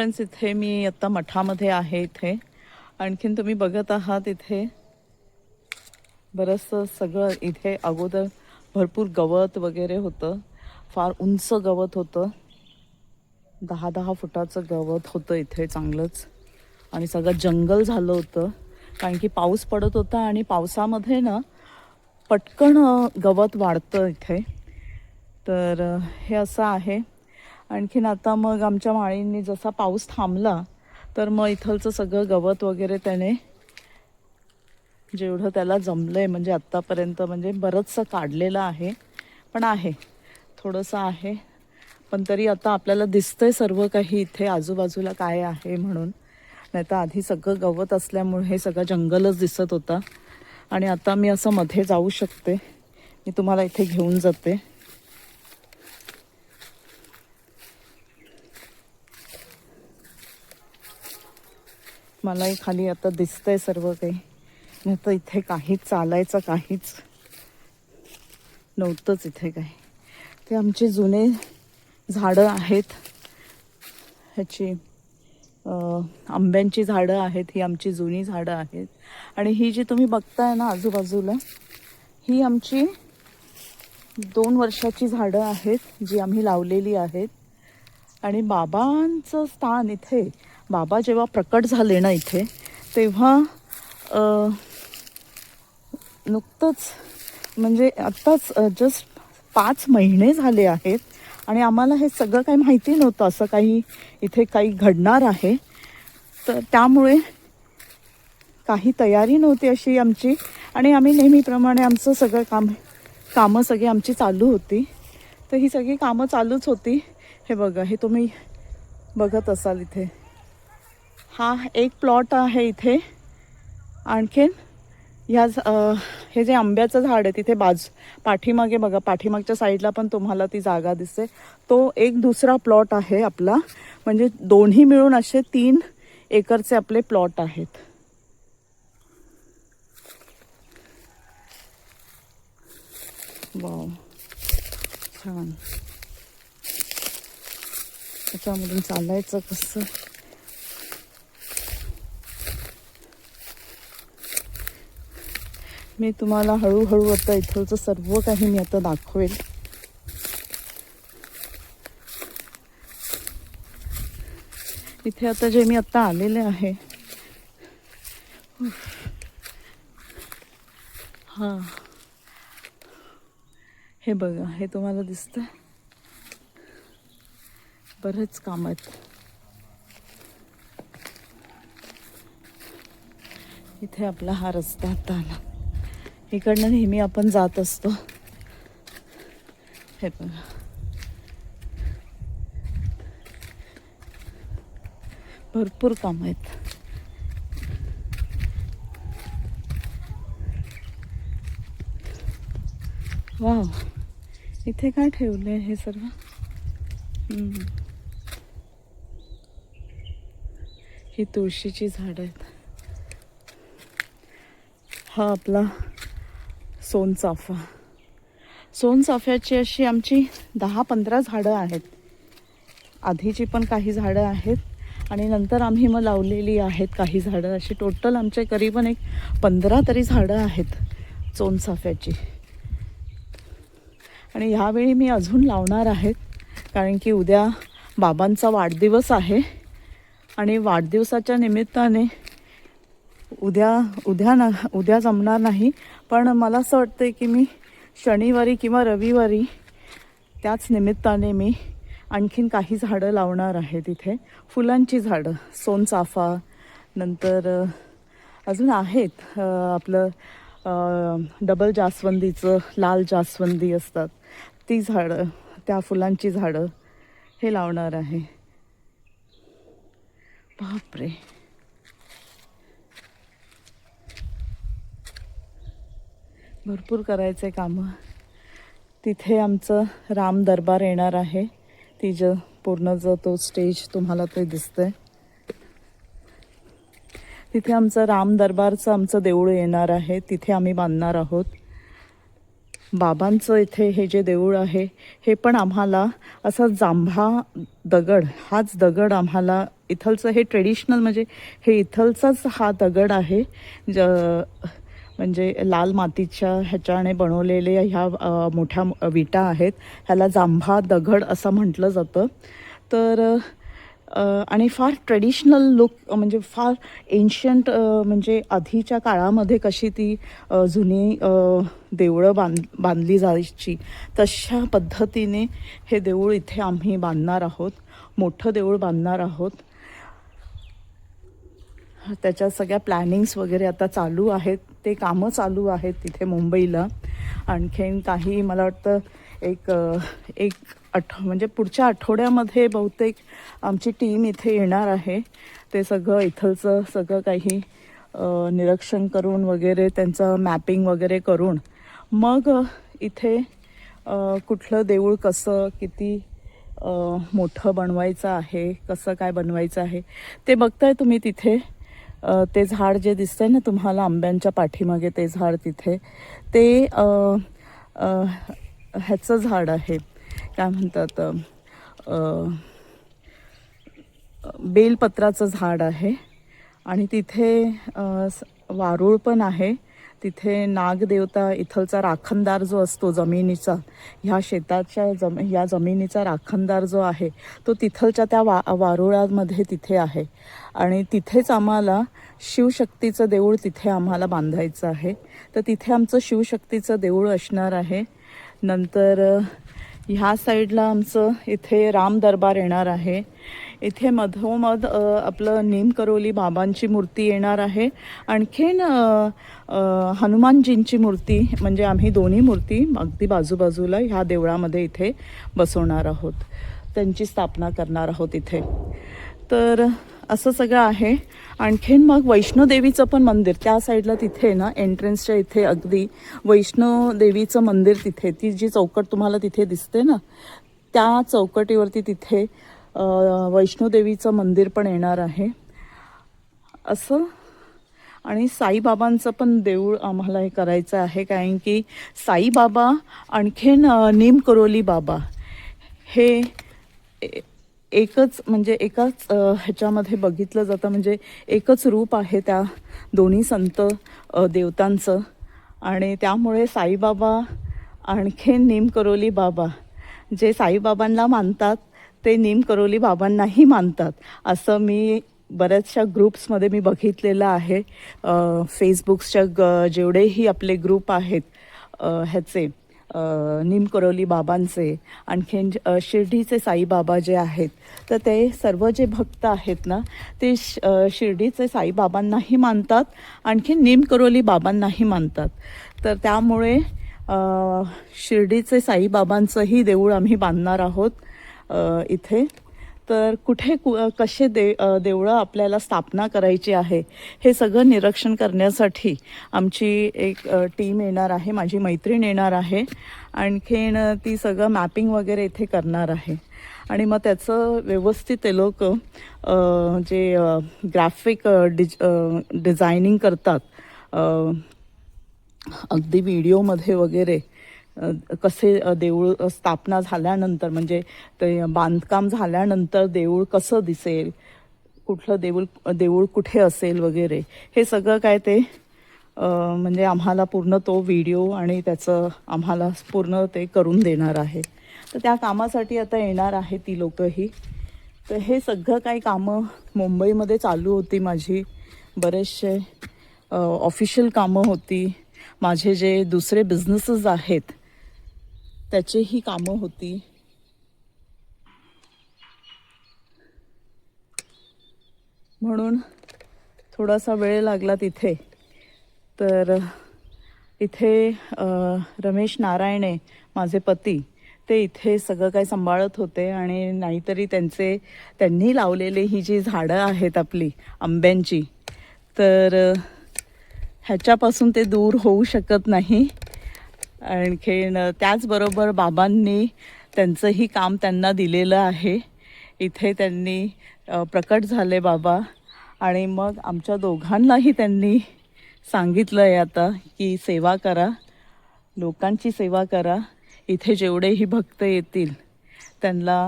Friends इथे मी आत्ता मठामध्ये आहे इथे. आणखीन तुम्ही बघत आहात इथे. बरंचसं सगळं इथे अगोदर भरपूर गवत वगैरे होतं. फार उंच गवत होतं. दहा दहा फुटाचं गवत होतं इथे चांगलंच. आणि सगळं जंगल झालं होतं. कारण की पाऊस पडत होता आणि पावसामध्ये ना पटकन गवत वाढतं इथे. तर हे असं आहे. आणखीन आता मग आमच्या माळींनी जसा पाऊस थांबला तर मग इथलचं सगळं गवत वगैरे त्याने जेवढं त्याला जमलंय म्हणजे आत्तापर्यंत म्हणजे बरंचसं काढलेलं आहे. पण आहे थोडंसं आहे. पण तरी आता आपल्याला दिसतंय सर्व काही इथे आजूबाजूला काय आहे म्हणून. नाही तर आधी सगळं गवत असल्यामुळे हे सगळं जंगलच दिसत होता. आणि आता मी असं मध्ये जाऊ शकते. मी तुम्हाला इथे घेऊन जाते. मलाही खाली आता दिसतंय सर्व काही. नाही तर इथे काहीच चालायचं काहीच नव्हतंच इथे काही. ते आमचे जुने झाडं आहेत. ह्याची आंब्यांची झाडं आहेत ही आमची जुनी झाडं आहेत. आणि ही जी तुम्ही बघताय ना आजूबाजूला ही आमची दोन वर्षाची झाडं आहेत जी आम्ही लावलेली आहेत. आणि बाबांचं स्थान इथे बाबा जेव्हा प्रकट झाले ना इथे तेव्हा नुकतंच म्हणजे आत्ताच जस्ट पाच महिने झाले आहेत आणि आम्हाला हे सगळं काही माहिती नव्हतं असं काही इथे काही घडणार आहे. तर त्यामुळे काही तयारी नव्हती अशी आमची आणि आम्ही नेहमीप्रमाणे आमचं सगळं काम कामं सगळी आमची चालू होती. तर ही सगळी कामं चालूच होती. हे बघा हे तुम्ही बघत असाल इथे. हा एक प्लॉट आहे इथे. आणखीन ह्या हे जे आंब्याचं झाड आहे तिथे बाजू पाठीमागे बघा पाठीमागच्या साईडला पण तुम्हाला ती जागा दिसते. तो एक दुसरा प्लॉट आहे आपला. म्हणजे दोन्ही मिळून असे तीन एकरचे आपले प्लॉट आहेत. वाव. छान. त्याच्यामधून चालायचं कसं? मी तुम्हाला हळूहळू आता इथलचं सर्व काही मी आता दाखवेल. इथे आता जे मी आता आलेले आहे. हां हा. हे बघा हे तुम्हाला दिसतं बरेच काम आहेत. इथे आपला हा रस्ता आता आला. इकडनं नेहमी आपण जात असतो. हे बघा. भरपूर काम आहेत. वाव. इथे काय ठेवलंय हे सर्व? ही तुळशीची झाडं आहेत. हा आपला सोनचाफा. सोनचाफ्याची अशी आमची दहा पंधरा झाडं आहेत. आधीची पण काही झाडं आहेत आणि नंतर आम्ही मग लावलेली आहेत काही झाडं. अशी टोटल आमच्या करीबन एक पंधरा तरी झाडं आहेत सोनचाफ्याची आणि ह्यावेळी मी अजून लावणार आहेत कारण की उद्या बाबांचा वाढदिवस आहे. आणि वाढदिवसाच्या निमित्ताने उद्या उद्या ना उद्या जमणार नाही. पण मला असं वाटतं की मी शनिवारी किंवा रविवारी त्याच निमित्ताने मी आणखीन काही झाडं लावणार आहे तिथे. फुलांची झाडं सोनचाफा नंतर अजून आहेत. आपलं डबल जास्वंदीचं लाल जास्वंदी असतात. ती झाडं त्या फुलांची झाडं हे लावणार आहे. बापरे. भरपूर करायचे कामं. तिथे आमचं राम दरबार येणार आहे. ती ज पूर्ण जो तो स्टेज तुम्हाला ते दिसतंय. तिथे आमचं राम दरबारचं आमचं देऊळ येणार आहे. तिथे आम्ही बांधणार आहोत. बाबांचं इथे हे जे देऊळ आहे हे पण आम्हाला असा जांभा दगड हाच दगड आम्हाला इथलचं हे ट्रेडिशनल म्हणजे हे इथलचाच हा दगड आहे. ज म्हणजे लाल मातीच्या ह्याच्याने बनवलेल्या ह्या मोठ्या विटा आहेत. ह्याला जांभा दगड असं म्हटलं जातं. तर आणि फार ट्रेडिशनल लुक म्हणजे फार एन्शंट म्हणजे आधीच्या काळामध्ये कशी ती जुनी देवळं बांध बांधली जायची तशा पद्धतीने हे देऊळ इथे आम्ही बांधणार आहोत. मोठं देऊळ बांधणार आहोत. त्याच्या सगळ्या प्लॅनिंग्स वगैरे आता चालू आहेत. ते कामं चालू आहेत तिथे मुंबईला. आणखीन काही मला वाटतं एक एक आठ म्हणजे पुढच्या आठवड्यामध्ये बहुतेक आमची टीम इथे येणार आहे. ते सगळं इथलचं सगळं काही निरीक्षण करून वगैरे त्यांचं मॅपिंग वगैरे करून. मग इथे कुठलं देऊळ कसं किती मोठं बनवायचं आहे कसं काय बनवायचं आहे ते बघताय तुम्ही तिथे. ते झाड जे दिसतंय ना तुम्हाला आंब्यांच्या पाठीमागे ते झाड तिथे ते ह्याचं झाड आहे. काय म्हणतात बेलपत्राचं झाड आहे. आणि तिथे वारूळ स- पण आहे. तिथे नागदेवता इथलचा राखणदार जो असतो जमिनीचा ह्या शेताच्या जम ह्या जमिनीचा राखणदार जो आहे तो तिथलच्या त्या वा वारुळामध्ये तिथे आहे. आणि तिथेच आम्हाला शिवशक्तीचं देऊळ तिथे आम्हाला बांधायचं आहे. तर तिथे आमचं शिवशक्तीचं देऊळ असणार आहे. नंतर ह्या साईडला आमचं इथे राम दरबार येणार आहे. इथे मधोमध आपलं नीमकरोली बाबांची मूर्ती येणार आहे. आणखीन हनुमानजींची मूर्ती म्हणजे आम्ही दोन्ही मूर्ती अगदी बाजूबाजूला ह्या देवळामध्ये इथे बसवणार आहोत. त्यांची स्थापना करणार आहोत इथे. तर असं सगळं आहे. आणखीन मग वैष्णोदेवीचं पण मंदिर त्या साईडला तिथे ना एंट्रन्सच्या इथे अगदी वैष्णोदेवीचं मंदिर तिथे ती जी चौकट तुम्हाला तिथे दिसते ना त्या चौकटीवरती तिथे वैष्णोदेवीचं मंदिर पण येणार आहे. असं. आणि साईबाबांचं पण देऊळ आम्हाला हे करायचं आहे कारण की साईबाबा आणखीन अ, नीमकरोली बाबा हे ए- एकच म्हणजे एकाच ह्याच्यामध्ये बघितलं जातं. म्हणजे एकच रूप आहे त्या दोन्ही संत देवतांचं. आणि त्यामुळे साईबाबा आणखीन नीमकरोली बाबा जे साईबाबांना मानतात ते नीमकरोली बाबांनाही मानतात. असं मी बऱ्याचशा ग्रुप्समध्ये मी बघितलेलं आहे. फेसबुक्सच्या ग जेवढेही आपले ग्रुप आहेत ह्याचे निमकरोली बाबांचे आणखीन शिर्डीचे साईबाबा जे आहेत तर ते सर्व जे भक्त आहेत ना ते श- शिर्डीचे साईबाबांनाही मानतात आणखीन निमकरोली बाबांनाही मानतात. तर त्यामुळे शिर्डीचे साईबाबांचंही देऊळ आम्ही बांधणार आहोत. इथे. तर कुठे कु कसे दे देवळं आपल्याला स्थापना करायची आहे हे सगळं निरीक्षण करण्यासाठी आमची एक टीम येणार आहे माझी मैत्रीण येणार आहे. आणखीन ती सगळं मॅपिंग वगैरे इथे करणार आहे. आणि मग त्याचं व्यवस्थित ते लोक जे ग्राफिक डिज डिझायनिंग करतात अगदी व्हिडिओमध्ये वगैरे कसे देऊळ स्थापना झाल्यानंतर म्हणजे ते बांधकाम झाल्यानंतर देऊळ कसं दिसेल? कुठलं देऊळ देऊळ कुठे असेल वगैरे? हे सगळं काय ते म्हणजे आम्हाला पूर्ण तो व्हिडिओ आणि त्याचं आम्हाला पूर्ण ते करून देणार आहे. तर त्या कामासाठी आता येणार आहे ती लोकंही. तर हे सगळं काही कामं मुंबईमध्ये चालू होती माझी. बरेचसे ऑफिशियल कामं होती. माझे जे दुसरे बिझनेसेस आहेत त्याचेही कामं होती. म्हणून थोडासा वेळ लागला तिथे. तर इथे रमेश नारायणे माझे पती ते इथे सगळं काही सांभाळत होते आणि नाहीतरी त्यांचे त्यांनी लावलेली ही जी झाडं आहेत आपली आंब्यांची तर ह्याच्यापासून ते दूर होऊ शकत नाही. आणखीन त्याचबरोबर बाबांनी त्यांचंही काम त्यांना दिलेलं आहे. इथे त्यांनी प्रकट झाले बाबा. आणि मग आमच्या दोघांनाही त्यांनी सांगितलं आहे आता की सेवा करा लोकांची सेवा करा. इथे जेवढेही भक्त येतील त्यांना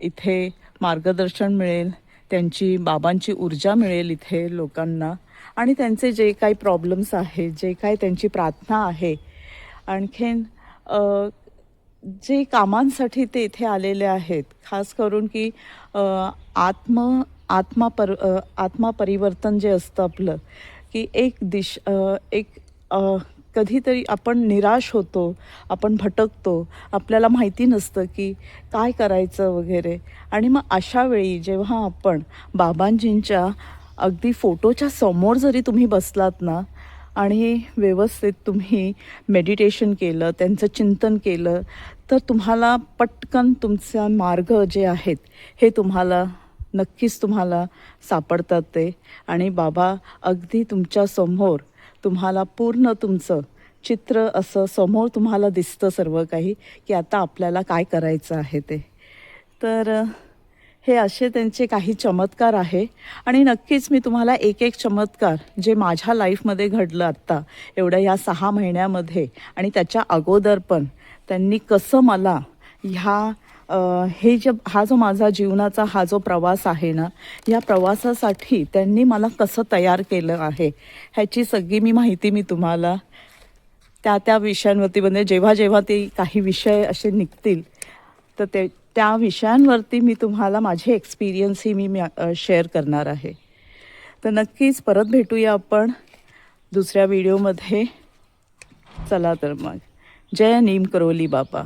इथे मार्गदर्शन मिळेल त्यांची बाबांची ऊर्जा मिळेल इथे लोकांना. आणि त्यांचे जे काही प्रॉब्लेम्स आहेत जे काय त्यांची प्रार्थना आहे आणखीन जे कामांसाठी ते इथे आलेले आहेत खास करून की आत्म आत्मा पर आत्मा परिवर्तन जे असतं आपलं की एक दिश एक कधीतरी आपण निराश होतो आपण भटकतो आपल्याला माहिती नसतं की काय करायचं वगैरे. आणि मग अशा वेळी जेव्हा आपण बाबांजींच्या अगदी फोटोच्या समोर जरी तुम्ही बसलात ना आणि व्यवस्थित तुम्ही मेडिटेशन केलं त्यांचं चिंतन केलं तर तुम्हाला पटकन तुमचा मार्ग जे आहेत हे तुम्हाला नक्कीच तुम्हाला सापडतात ते. आणि बाबा अगदी तुमच्यासमोर तुम्हाला पूर्ण तुमचं चित्र असं समोर तुम्हाला दिसतं सर्व काही की आता आपल्याला काय करायचं आहे ते. तर हे असे त्यांचे काही चमत्कार आहे. आणि नक्कीच मी तुम्हाला एक एक चमत्कार जे माझ्या लाईफमध्ये घडलं आत्ता एवढ्या या सहा महिन्यामध्ये आणि त्याच्या अगोदर पण त्यांनी कसं मला ह्या हे जे हा जो माझा जीवनाचा हा जो प्रवास आहे ना या प्रवासासाठी त्यांनी मला कसं तयार केलं आहे ह्याची सगळी मी माहिती मी तुम्हाला त्या त्या विषयांवरती म्हणजे जेव्हा जेव्हा ते काही विषय असे निघतील तर ते त्या विषयांवरती मी तुम्हाला माझे एक्सपिरियन्सही मी शेअर करणार आहे. तर नक्कीच परत भेटूया आपण दुसऱ्या व्हिडिओमध्ये चला तर मग. जय नीम करोली बापा.